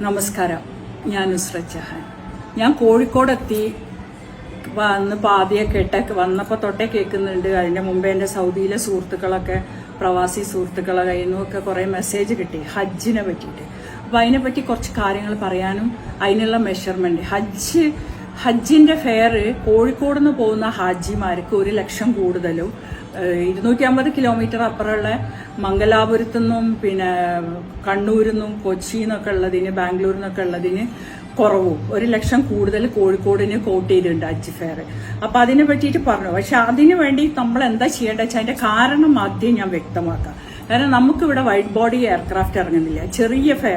നമസ്കാരം. ഞാൻ നുസ്രത് ചഹാൻ. ഞാൻ കോഴിക്കോടെത്തി. വന്ന് പാതിയെ കേട്ട വന്നപ്പോൾ തൊട്ടേ കേൾക്കുന്നുണ്ട് അതിന്റെ മുമ്പേ എന്റെ സൗദിയിലെ സുഹൃത്തുക്കളൊക്കെ പ്രവാസി സുഹൃത്തുക്കളെ കയ്യിൽ നിന്നൊക്കെ കുറേ മെസ്സേജ് കിട്ടി. ഹജ്ജിനെ പറ്റിയിട്ട്. അപ്പോൾ അതിനെപ്പറ്റി കുറച്ച് കാര്യങ്ങൾ പറയാനും അതിനുള്ള മെഷർമെന്റ് ഹജ്ജ് ഹജ്ജിന്റെ ഫെയർ കോഴിക്കോട് നിന്ന് പോകുന്ന ഹാജിമാർക്ക് ഒരു ലക്ഷം കൂടുതലും ഇരുന്നൂറ്റി അമ്പത് കിലോമീറ്റർ അപ്പുറമുള്ള മംഗലാപുരത്തു നിന്നും പിന്നെ കണ്ണൂരിൽ നിന്നും കൊച്ചിയിൽ നിന്നൊക്കെ ഉള്ളതിന് ബാംഗ്ലൂരിൽ നിന്നൊക്കെ ഉള്ളതിന് കുറവും. ഒരു ലക്ഷം കൂടുതൽ കോഴിക്കോടിന് കോട്ട് ചെയ്തിട്ടുണ്ട് അജ് ഫെയർ അപ്പൊ അതിനെ പറ്റിയിട്ട് പറഞ്ഞു. പക്ഷെ അതിനു വേണ്ടി നമ്മൾ എന്താ ചെയ്യേണ്ടത് വെച്ചാൽ അതിന്റെ കാരണം ആദ്യം ഞാൻ വ്യക്തമാക്കാം. കാരണം നമുക്ക് ഇവിടെ വൈറ്റ് ബോഡി എയർക്രാഫ്റ്റ് ഇറങ്ങുന്നില്ല. ചെറിയ ഫെ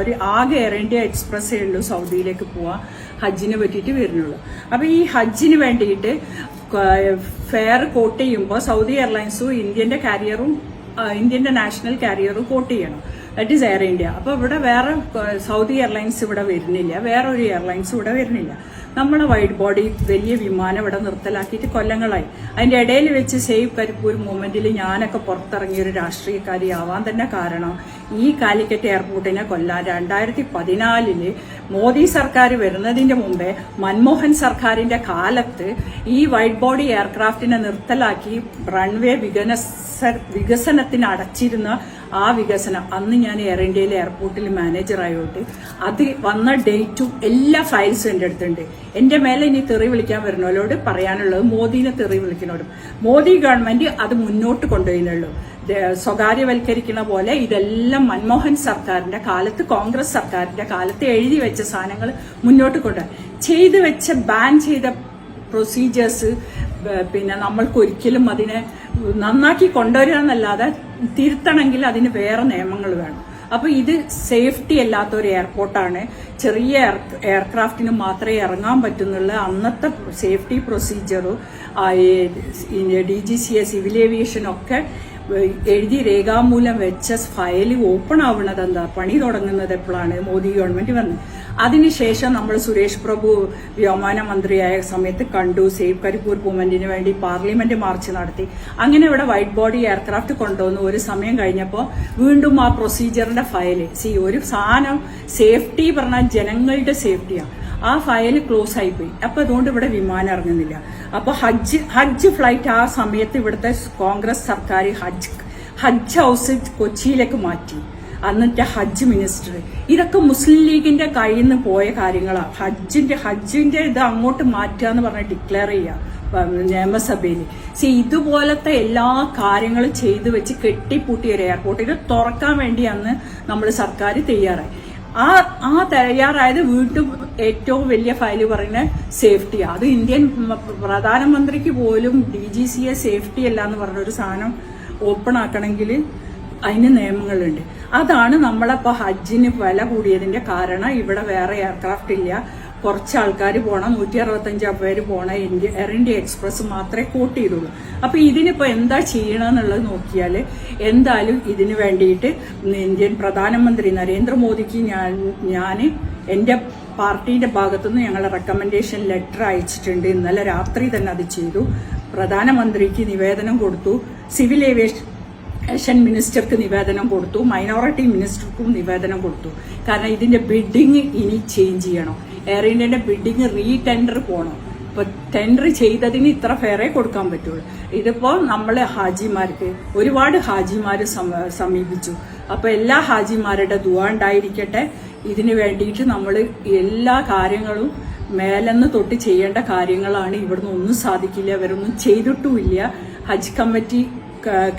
ഒരു ആകെ എയർ ഇന്ത്യ എക്സ്പ്രസ്സേ ഉള്ളൂ സൗദിയിലേക്ക് പോവാ ഹജ്ജിനെ പറ്റിയിട്ട് വരുന്നുള്ളൂ. അപ്പൊ ഈ ഹജ്ജിന് വേണ്ടിയിട്ട് ഫെയർ കോട്ട് ചെയ്യുമ്പോൾ സൗദി എയർലൈൻസും ഇന്ത്യന്റെ കാരിയറും ഇന്ത്യന്റെ നാഷണൽ കാരിയറും കോട്ട് ചെയ്യണം. ഈസ് എയർ ഇന്ത്യ അപ്പോൾ ഇവിടെ വേറെ സൗദി എയർലൈൻസ് ഇവിടെ വരുന്നില്ല. വേറെ ഒരു എയർലൈൻസ് ഇവിടെ വരുന്നില്ല. നമ്മളെ വൈഡ് ബോഡി വലിയ വിമാനം ഇവിടെ നിർത്തലാക്കിയിട്ട് കൊല്ലങ്ങളായി. അതിന്റെ ഇടയിൽ വെച്ച് സേവ് കരിപ്പൂർ മൂമെന്റിൽ ഞാനൊക്കെ പുറത്തിറങ്ങിയ ഒരു രാഷ്ട്രീയക്കാരി ആവാൻ തന്നെ കാരണം ഈ കാലിക്കറ്റ് എയർപോർട്ടിനെ കൊല്ലാൻ രണ്ടായിരത്തി പതിനാലിൽ മോദി സർക്കാർ വരുന്നതിന്റെ മുമ്പേ മൻമോഹൻ സർക്കാരിന്റെ കാലത്ത് ഈ വൈഡ് ബോഡി എയർക്രാഫ്റ്റിനെ നിർത്തലാക്കി റൺവേ വികസന വികസനത്തിന് അടച്ചിരുന്ന ആ വികസനം അന്ന് ഞാൻ എയർ ഇന്ത്യയിലെ എയർപോർട്ടിൽ മാനേജർ ആയോട്ട് അത് വന്ന ഡേറ്റും എല്ലാ ഫയൽസും എന്റെ അടുത്തുണ്ട്. എന്റെ മേലെ ഇനി തെറി വിളിക്കാൻ വരുന്നവരോട് പറയാനുള്ളത് മോദിനെ തെറി വിളിക്കുന്നവരും മോദി ഗവൺമെന്റ് അത് മുന്നോട്ട് കൊണ്ടുപോയിരുന്നുള്ളൂ ദേ- സ്വകാര്യവൽക്കരിക്കുന്ന പോലെ ഇതെല്ലാം മൻമോഹൻ സർക്കാരിന്റെ കാലത്ത് കോൺഗ്രസ് സർക്കാരിന്റെ കാലത്ത് എഴുതി വെച്ച സാധനങ്ങൾ മുന്നോട്ട് കൊണ്ടുപോയി. ചെയ്തു വെച്ച ബാൻ ചെയ്ത പ്രൊസീജിയേഴ്സ് പിന്നെ നമ്മൾക്ക് ഒരിക്കലും അതിനെ നന്നാക്കി കൊണ്ടുവരിക എന്നല്ലാതെ തിരുത്തണമെങ്കിൽ അതിന് വേറെ നിയമങ്ങൾ വേണം. അപ്പൊ ഇത് സേഫ്റ്റി അല്ലാത്ത ഒരു എയർപോർട്ടാണ്. ചെറിയ എയർക്രാഫ്റ്റിന് മാത്രമേ ഇറങ്ങാൻ പറ്റുന്നുള്ള. അന്നത്തെ safety പ്രൊസീജിയറും D G C A civil aviation ഒക്കെ എഴുതി രേഖാമൂലം വെച്ച ഫയൽ ഓപ്പൺ ആവുന്നത് എന്താ പണി തുടങ്ങുന്നത് എപ്പോഴാണ്? മോദി ഗവൺമെന്റ് വന്നത് അതിനുശേഷം നമ്മൾ സുരേഷ് പ്രഭു വ്യോമയാന മന്ത്രിയായ സമയത്ത് കണ്ടു സേവ് കരിപ്പൂർ മൂവ്മെന്റിന് വേണ്ടി പാർലമെന്റ് മാർച്ച് നടത്തി. അങ്ങനെ ഇവിടെ വൈറ്റ് ബോഡി എയർക്രാഫ്റ്റ് കൊണ്ടുവന്നു. ഒരു സമയം കഴിഞ്ഞപ്പോൾ വീണ്ടും ആ പ്രൊസീജിയറിന്റെ ഫയൽ. സി ഒരു സാധനം സേഫ്റ്റി പറഞ്ഞാൽ ജനങ്ങളുടെ സേഫ്റ്റിയാണ് ആ ഫയൽ ക്ലോസ് ആയിപ്പോയി. അപ്പൊ അതുകൊണ്ട് ഇവിടെ വിമാനം ഇറങ്ങുന്നില്ല. അപ്പൊ ഹജ്ജ് ഹജ്ജ് ഫ്ലൈറ്റ് ആ സമയത്ത് ഇവിടുത്തെ കോൺഗ്രസ് സർക്കാർ ഹജ്ജ് ഹജ്ജ് ഹൗസ് കൊച്ചിയിലേക്ക് മാറ്റി. അന്നത്തെ ഹജ്ജ് മിനിസ്റ്റർ. ഇതൊക്കെ മുസ്ലിം ലീഗിന്റെ കയ്യിൽ നിന്ന് പോയ കാര്യങ്ങളാണ്. ഹജ്ജിന്റെ ഹജ്ജിന്റെ ഇത് അങ്ങോട്ട് മാറ്റുക എന്ന് പറഞ്ഞ് ഡിക്ലെയർ ചെയ്യുക നിയമസഭയിൽ. സി ഇതുപോലത്തെ എല്ലാ കാര്യങ്ങളും ചെയ്തു വെച്ച് കെട്ടിപ്പൂട്ടിയ ഒരു എയർപോർട്ട് ഇത് തുറക്കാൻ വേണ്ടി അന്ന് നമ്മൾ സർക്കാർ തയ്യാറായി. ആ ആ തയ്യാറായത് വീണ്ടും ഏറ്റവും വലിയ ഫയൽ പറയുന്ന സേഫ്റ്റി അത് ഇന്ത്യൻ പ്രധാനമന്ത്രിക്ക് പോലും D G C A safety അല്ല എന്ന് പറഞ്ഞൊരു സാധനം ഓപ്പൺ ആക്കണമെങ്കിൽ അതിന് നിയമങ്ങളുണ്ട്. അതാണ് നമ്മളപ്പോൾ ഹജ്ജിന് വില കൂടിയതിന്റെ കാരണം. ഇവിടെ വേറെ എയർക്രാഫ്റ്റ് ഇല്ല. കുറച്ച് ആൾക്കാർ പോണം. നൂറ്റി അറുപത്തഞ്ച് പേര് പോണ. ഇന്ത്യ എയർ ഇന്ത്യ എക്സ്പ്രസ് മാത്രമേ കോട്ട് ചെയ്തുള്ളൂ. അപ്പൊ ഇതിനിപ്പോ എന്താ ചെയ്യണമെന്നുള്ളത് നോക്കിയാൽ എന്തായാലും ഇതിനു വേണ്ടിയിട്ട് ഇന്ത്യൻ പ്രധാനമന്ത്രി നരേന്ദ്രമോദിക്ക് ഞാൻ ഞാൻ എന്റെ പാർട്ടിയുടെ ഭാഗത്തുനിന്ന് ഞങ്ങൾ റെക്കമെൻഡേഷൻ ലെറ്റർ അയച്ചിട്ടുണ്ട്. ഇന്നലെ രാത്രി തന്നെ അത് ചെയ്തു. പ്രധാനമന്ത്രിക്ക് നിവേദനം കൊടുത്തു. സിവിൽ ഏവിയേഷൻ ഏഷ്യൻ മിനിസ്റ്റർക്ക് നിവേദനം കൊടുത്തു മൈനോറിറ്റി മിനിസ്റ്റർക്കും നിവേദനം കൊടുത്തു. കാരണം ഇതിന്റെ ബിഡിങ് ഇനി ചേഞ്ച് ചെയ്യണം. എയർ ഇന്ത്യന്റെ ബിഡിങ് റീ ടെൻഡർ പോകണം ഇപ്പൊ ടെൻഡർ ചെയ്തതിന് ഇത്ര ഫെയറേ കൊടുക്കാൻ പറ്റുള്ളൂ. ഇതിപ്പോ നമ്മളെ ഹാജിമാർക്ക് ഒരുപാട് ഹാജിമാർ സമീപിച്ചു. അപ്പൊ എല്ലാ ഹാജിമാരുടെ ദുവാ ഉണ്ടായിരിക്കട്ടെ. ഇതിന് വേണ്ടിയിട്ട് നമ്മൾ എല്ലാ കാര്യങ്ങളും മേലെന്ന് തൊട്ട് ചെയ്യേണ്ട കാര്യങ്ങളാണ് ഇവിടുന്ന് ഒന്നും സാധിക്കില്ല അവരൊന്നും ചെയ്തിട്ടുമില്ല. ഹജ്ജ് കമ്മിറ്റി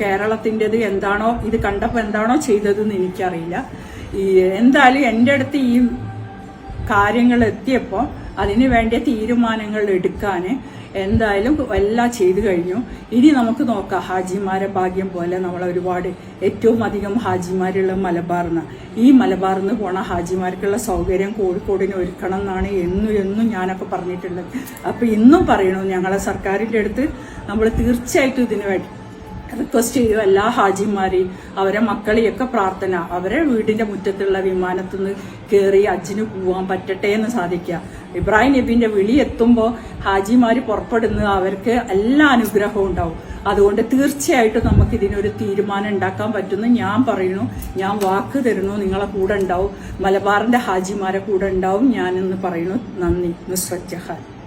കേരളത്തിന്റെത് എന്താണോ ഇത് കണ്ടപ്പോൾ എന്താണോ ചെയ്തതെന്ന് എനിക്കറിയില്ല. ഈ എന്തായാലും എന്റെ അടുത്ത് ഈ കാര്യങ്ങൾ എത്തിയപ്പോൾ അതിന് വേണ്ടിയ തീരുമാനങ്ങൾ എടുക്കാൻ എന്തായാലും എല്ലാം ചെയ്തു കഴിഞ്ഞു. ഇനി നമുക്ക് നോക്കാം ഹാജിമാരെ ഭാഗ്യം പോലെ നമ്മൾ ഒരുപാട് ഏറ്റവും അധികം ഹാജിമാരുള്ള മലബാറിന് ഈ മലബാറിൽ നിന്ന് പോണ ഹാജിമാർക്കുള്ള സൗകര്യം കോഴിക്കോടിന് ഒരുക്കണം എന്നാണ് എന്നും എന്നും ഞാനൊക്കെ പറഞ്ഞിട്ടുള്ളത്. അപ്പം ഇന്നും പറയണു ഞങ്ങളെ സർക്കാരിന്റെ അടുത്ത് നമ്മൾ തീർച്ചയായിട്ടും ഇതിന് വേണ്ടി റിക്വസ്റ്റ് ചെയ്യും എല്ലാ ഹാജിമാരെയും അവരെ മക്കളെയൊക്കെ പ്രാർത്ഥന അവരെ വീടിന്റെ മുറ്റത്തുള്ള വിമാനത്തിൽ നിന്ന് കയറി അജ്ജിന് പോവാൻ പറ്റട്ടെ എന്ന് സാധിക്കുക. ഇബ്രാഹിം നബീന്റെ വിളി എത്തുമ്പോൾ ഹാജിമാര് പുറപ്പെടുന്ന അവർക്ക് എല്ലാ അനുഗ്രഹവും ഉണ്ടാവും. അതുകൊണ്ട് തീർച്ചയായിട്ടും നമുക്ക് ഇതിനൊരു തീരുമാനം ഉണ്ടാക്കാൻ പറ്റുന്നു ഞാൻ പറയുന്നു. ഞാൻ വാക്ക് തരുന്നു നിങ്ങളെ കൂടെ ഉണ്ടാവും. മലബാറിന്റെ ഹാജിമാരെ കൂടെ ഉണ്ടാവും ഞാനെന്ന് പറയുന്നു. നന്ദി. നുസ്രത് ജഹാൻ.